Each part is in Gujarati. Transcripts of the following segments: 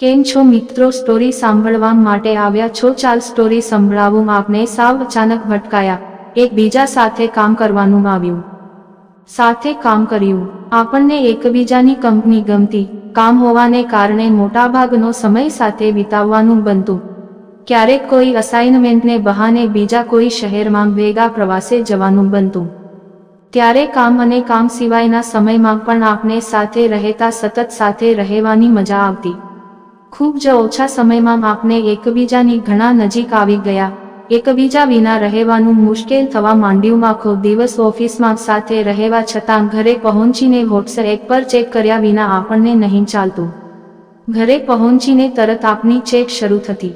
કેમ છો મિત્રો? સ્ટોરી સાંભળવા માટે આવ્યા છો? ચાલ સ્ટોરી સંભળાવું. આપને સાવ અચાનક ભટકાયા. એકબીજા સાથે કામ કરવાનું આવ્યું સાથે કામ કર્યું. આપણને એકબીજાની કંપની ગમતી. કામ હોવાને કારણે મોટાભાગનો સમય સાથે વિતાવવાનું બનતું. ક્યારેક કોઈ અસાઇનમેન્ટને બહાને બીજા કોઈ શહેરમાં ભેગા પ્રવાસે જવાનું બનતું. ત્યારે કામ અને કામ સિવાયના સમયમાં પણ આપણે સાથે રહેતા સતત સાથે રહેવાની મજા આવતી. ખૂબ જ ઓછા સમયમાં આપણે એકબીજાની ઘણા નજીક આવી ગયા. એકબીજા વિના રહેવાનું મુશ્કેલ થવા માંડ્યું. આખો દિવસ ઓફિસમાં સાથે રહેવા છતાં ઘરે પહોંચીને વોટ્સએપ પર ચેક કર્યા વિના આપણને નહીં ચાલતું. ઘરે પહોંચીને તરત આપની ચેક શરૂ થતી.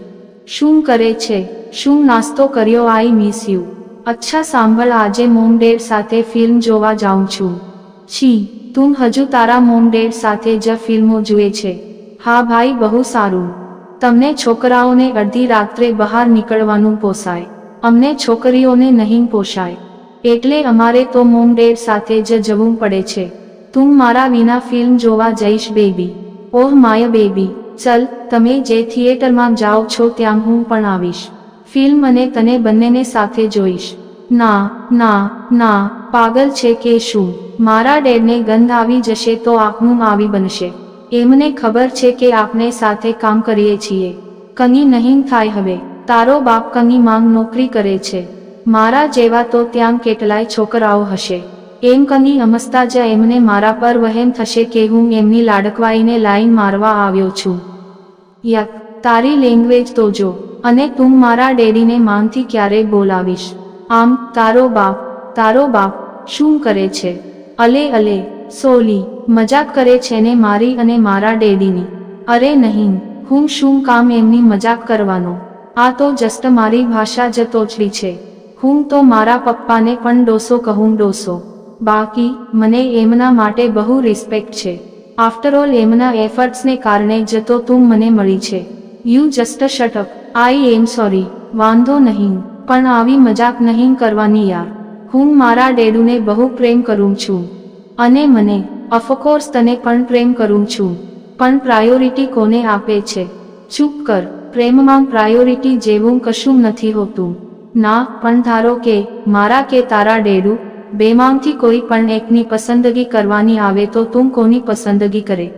શું કરે છે? શું નાસ્તો કર્યો? આઈ મિસ યુ અચ્છા, સાંભળ, આજે મોમ ડેડ સાથે ફિલ્મ જોવા જાઉં છું. છી, તું હજુ તારા મોમ ડેડ સાથે જ ફિલ્મો જુએ છે. હા ભાઈ, બહુ સારું. તમને છોકરાઓને અડધી રાત્રે બહાર નીકળવાનું પોસાય. અમને છોકરીઓને નહીં પોસાય એટલે અમારે તો મોમ ડેડ સાથે જ જવું પડે છે. તું મારા વિના ફિલ્મ જોવા જઈશ બેબી ઓહ, માય બેબી ચલ, તમે જે થિયેટરમાં જાઓ છો ત્યાં હું પણ આવીશ. ફિલ્મ અને તને બંનેને સાથે જોઈશ. ના ના ના, પાગલ છે કે શું? મારા ડેડને ગંધ આવી જશે તો આપનું આવી બનશે. એમને ખબર છે કે આપણે સાથે કામ કરીએ છીએ. કંઈ નહીં થાય હવે. તારો બાપ કંઈ માંગ નોકરી કરે છે. મારા જેવા તો ત્યાં કેટલાય છોકરાઓ હશે. એમ કની અમસ્તા જ એમને મારા પર વહેમ થશે કે હું એમની લાડકવાઈને લાઈન મારવા આવ્યો છું. યક, તારી લેંગ્વેજ તો જો, અને તું મારા ડેડીને માનથી ક્યારે બોલાવીશ? આમ, તારો બાપ તારો બાપ, શું કરે છે? અલે અલે સોલી, મજાક કરે છે ને મારી અને મારા ડેડીની. અરે નહીં, હું શું કામ એમની મજાક કરવાનો? આ તો જસ્ટ મારી ભાષા જ તોચડી છે. હું તો મારા પપ્પાને પણ ડોસો કહું ડોસો. બાકી, મને એમના માટે બહુ રિસ્પેક્ટ છે. આફ્ટર ઓલ એમના એફર્ટ્સને કારણે જતો તું મને મળી છે. You just shut I am sorry વાંધો નહીં. પણ આવી મજાક નહીં કરવાની યાર. હું મારા ડેડુને બહુ પ્રેમ કરું છું. અને મને ઓફકોર્સ તને પણ પ્રેમ કરું છું. પણ પ્રાયોરિટી કોને આપે છે? ચૂપ કર, પ્રેમમાં પ્રાયોરિટી જેવું કશું નથી હોતું. ના, પણ ધારો કે, મારા કે તારા ડેડું, બેમાંથી કોઈ પણ એકની પસંદગી કરવાની આવે તો તું કોની પસંદગી કરે?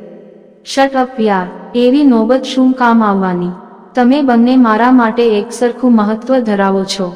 શટ અપ યાર, એવી નોબત શું કામ આવવાની? તમે બંને મારા માટે એક સરખું મહત્વ ધરાવો છો.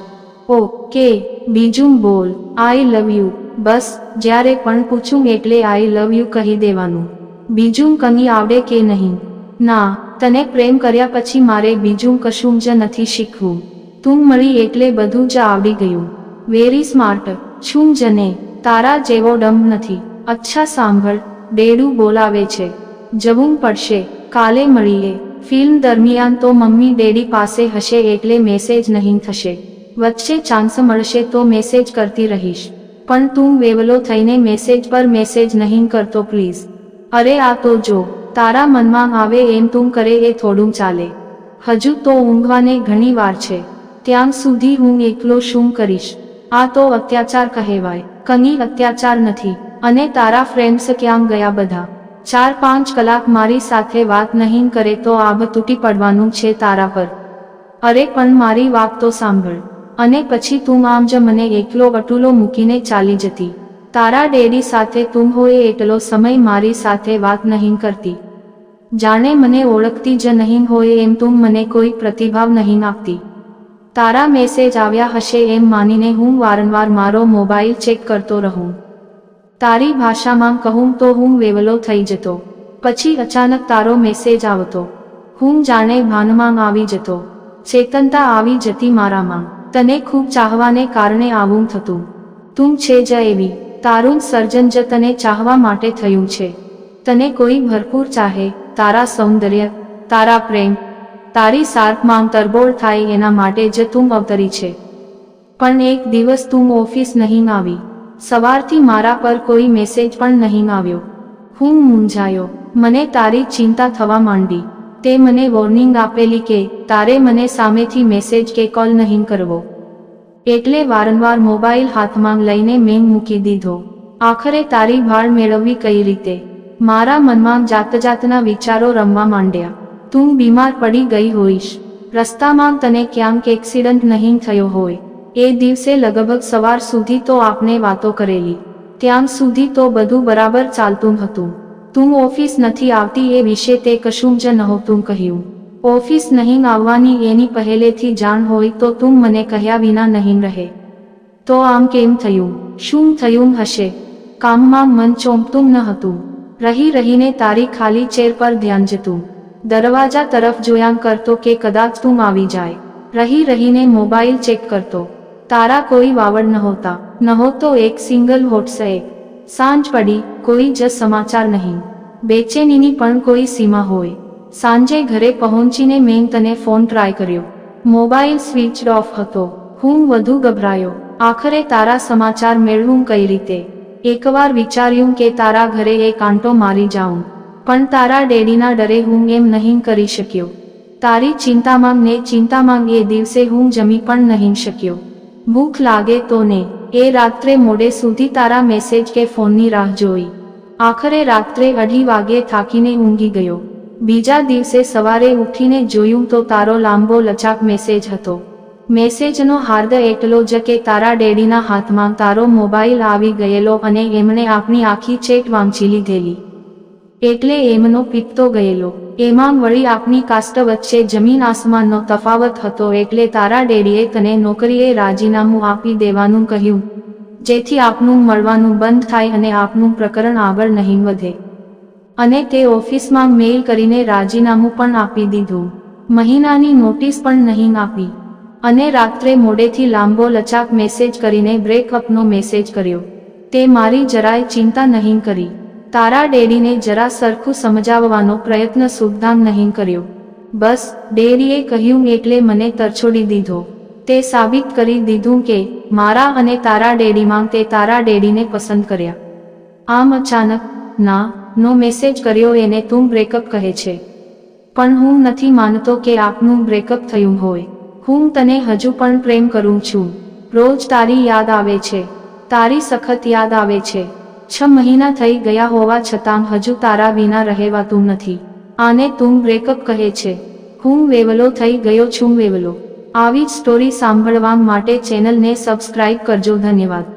ઓ કે બીજું બોલ આઈ લવ યુ બસ, જ્યારે પણ પૂછું એટલે આઈ લવ યુ કહી દેવાનું. બીજું કની આવડે કે નહીં? ના, તને પ્રેમ કર્યા પછી મારે બીજું કશું જ નથી શીખવું. તું મળી એટલે બધું જ આવડી ગયું. વેરી સ્માર્ટ છું જને તારા જેવો ડમ નથી. અચ્છા સાંભળ, ડેડું બોલાવે છે. જવું પડશે. કાલે મળીએ. ફિલ્મ દરમિયાન તો મમ્મી ડેડી પાસે હશે એટલે મેસેજ નહીં થશે. વચ્ચે ચાન્સ મળશે તો મેસેજ કરતી રહીશ. પણ તું વેવલો થઈને મેસેજ પર મેસેજ નહીં કરતો પ્લીઝ અરે આ તો જો, તારા મનમાં આવે એમ તું કરે એ થોડું ચાલે. હજુ તો ઊંઘવાને ઘણી વાર છે. ત્યાં સુધી હું એકલો શું કરીશ? આ તો અત્યાચાર કહેવાય. કની અત્યાચાર નથી. અને તારા ફ્રેન્ડ્સ ક્યાં ગયા બધા? ચાર પાંચ કલાક મારી સાથે વાત નહીં કરે તો આભ તૂટી પડવાનું છે તારા પર. અરે પણ મારી વાત તો સાંભળ. અને પછી તું આમ જ મને એકલો અટુલો મૂકીને ચાલી જતી. તારા ડેડી સાથે તું હોય એટલો સમય મારી સાથે વાત નહીં કરતી. જાણે મને ઓળખતી જ નહીં હોય એમ તું મને કોઈ પ્રતિભાવ નહીં આપતી. તારા મેસેજ આવ્યા હશે એમ માનીને હું વારંવાર મારો મોબાઈલ ચેક કરતો રહું. તારી ભાષામાં કહું તો હું વેવલો થઈ જતો. પછી અચાનક તારો મેસેજ આવતો. હું જાણે ભાનમાં આવી જતો. ચેતનતા આવી જતી મારામાં. તને ખૂબ ચાહવાને કારણે આવું થતું. તું છે જ એવી, તારું સર્જન જ તને ચાહવા માટે થયું છે. તને કોઈ ભરપૂર ચાહે, તારા સૌંદર્ય, તારા પ્રેમ, તારી સાર્કમાં તરબોળ થાય એના માટે જ તું અવતરી છે. પણ એક દિવસ તું ઓફિસ નહીં આવી. સવારથી મારા પર કોઈ મેસેજ પણ નહીં આવ્યો. હું મૂંઝાયો. મને તારી ચિંતા થવા માંડી. તે મને વોર્નિંગ આપેલી કે, તારે મને સામેથી મેસેજ કે કોલ નહીં કરવો. એટલે વારંવાર મોબાઈલ હાથમાં લઈને મેં મૂકી દીધો. આખરે તારી ભાળ મેળવવી કઈ રીતે? મારા મનમાં જાત જાતના વિચારો રમવા માંડ્યા. તું બીમાર પડી ગઈ હોઈશ. રસ્તામાં તને ક્યાંક એક્સિડન્ટ નહીં થયો હોય. એ દિવસે લગભગ સવાર સુધી તો આપને વાતો કરેલી. ત્યાં સુધી તો બધું બરાબર ચાલતું હતું. તું ઓફિસ નથી આવતી એ વિશે તે કશું જ નહોતું કહ્યું. ઓફિસ નહીં આવવાની એની પહેલેથી જાણ હોય તો તું મને કહ્યા વિના નહીં રહે. તો આમ કેમ થયું? શું થયું હશે? કામમાં મન ચોંપતું ન હતું. રહી રહીને તારી ખાલી ચેર પર ધ્યાન જતું. દરવાજા તરફ જોયા કરતો કે કદાચ તું આવી જાય. રહી રહીને મોબાઈલ ચેક કરતો. તારા કોઈ વાવડ નહોતા. નહોતો એક સિંગલ વોટ્સએપ સાંજ પડી, કોઈ જ સમાચાર નહીં. બેચેનીની પણ કોઈ સીમા હોય. સાંજે ઘરે પહોંચીને મેં તને ફોન ટ્રાય કર્યો. મોબાઈલ સ્વિચ ઓફ હતો. હું વધુ ગભરાયો. આખરે તારા સમાચાર મેળવું કઈ રીતે? એકવાર વિચાર્યું કે તારા ઘરે એ કાંટો મારી જાઉં. પણ તારા ડેડીના ડરે હું એમ નહીં કરી શક્યો. તારી ચિંતામાં ને ચિંતામાં એ દિવસે હું જમી પણ નહીં શક્યો. ભૂખ લાગે તો ને. એ રાત્રે મોડે સુધી તારા મેસેજ કે ફોનની રાહ જોઈ. આખરે રાત્રે અઢી વાગે થાકીને ઊંઘી ગયો. બીજા દિવસે સવારે ઉઠીને જોયું તો તારો લાંબો લચાક મેસેજ હતો. મેસેજનો હાર્દ એટલો જ કે તારા ડેડીના હાથમાં તારો મોબાઈલ આવી ગયેલો અને એમણે આપણી આખી ચેટ વાંચી લીધેલી. એટલે એમનો પિત્તો ગયેલો. એમાં વળી આપની કાસ્ટ વચ્ચે જમીન આસમાનનો તફાવત હતો એટલે તારા ડેડીએ તને નોકરીએ રાજીનામું આપી દેવાનું કહ્યું. જેથી આપનું મળવાનું બંધ થાય અને આપનું પ્રકરણ આગળ નહીં વધે. અને તે ઓફિસમાં મેઇલ કરીને રાજીનામું પણ આપી દીધું. મહિનાની નોટિસ પણ નહીં આપી. અને રાત્રે મોડેથી લાંબો લચાક મેસેજ કરીને બ્રેકઅપનો મેસેજ કર્યો. તે મારી જરાય ચિંતા નહીં કરી. તારા ડેડીને જરા સરખું સમજાવવાનો પ્રયત્ન સુદ્ધામ નહીં કર્યો. બસ ડેડીએ કહ્યું એટલે મને તરછોડી દીધો. તે સાબિત કરી દીધું કે, મારા અને તારા ડેડીમાં તે તારા ડેડીને પસંદ કર્યા. આમ અચાનક, ના, નો મેસેજ કર્યો એને તું બ્રેકઅપ કહે છે. પણ હું નથી માનતો કે આપનું બ્રેકઅપ થયું હોય. હું તને હજુ પણ પ્રેમ કરું છું. રોજ તારી યાદ આવે છે. તારી સખત યાદ આવે છે. છ મહિના થઈ ગયા હોવા છતાં હજુ તારા વિના રહેવાતું નથી. આને તું બ્રેકઅપ કહે છે. હું વેવલો થઈ ગયો છું વેવલો. આવી જ સ્ટોરી સાંભળવા માટે ચેનલને સબસ્ક્રાઇબ કરજો, ધન્યવાદ.